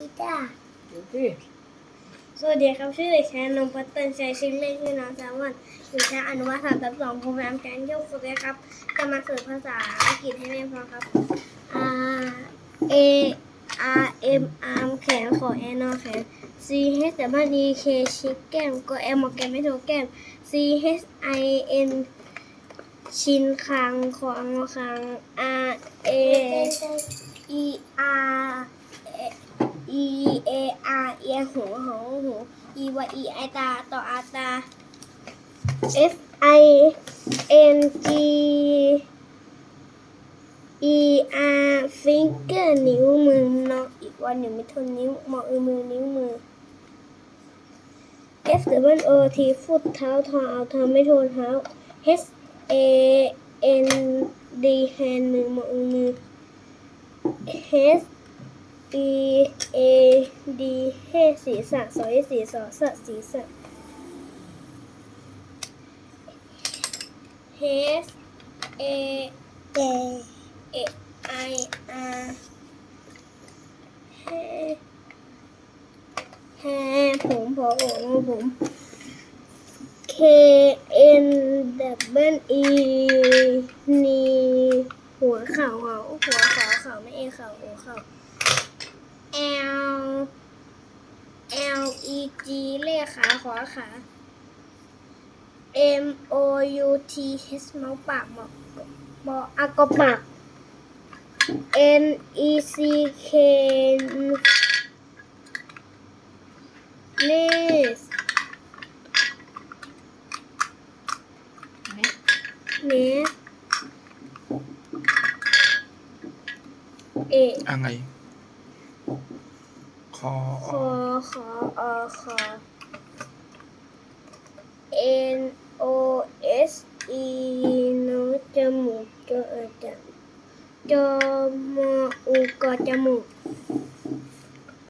จ้าดูสิสวัสดีครับ ชื่อเด็กชายนงพัตเตอร์ชัยชื่อเล่นชื่อน้องแซมวันอยู่ชั้นอนุบาลสามทับสองโรงแรมแกนเที่ยวฟุตเลยครับจะมาสื่อภาษาอังกฤษให้แม่ฟังครับ R A R M อาร์มแขนขอแอนอแขน C H W D K ชิคแก้มก็ M หมอแก้มไม่โทรแก้ม C H I N ชินคังขอองอคัง R A E R E A R เอียหูหูหู E Y E ไอตาต่ออาตา F I N G E R finger นิ้วมือนออีกวันหนึ่งไม่ทนนิ้วมออือมือนิ้วมือ F W O T ฟุตเท้าทอเอาเท้าไม่ทนเท้า H A N D hand มือมออือมือ H E A D เฮศีรษะสอยศีรษะสะศีรษะ H A J A I R แฮแฮผมพอโอ่งผม K N W E นีหัวเข่าเหาหัวเข่าเขาไม่เอเข่าหัวเข่า L E G เลขขาขวาขา M O U T H เมาส์ปากหมอกบออากบปาก N E C K เนสนี่เนสเออะไร คอคอขออคอ N O S E นอจมูกจอเออจจมออูกอจมูก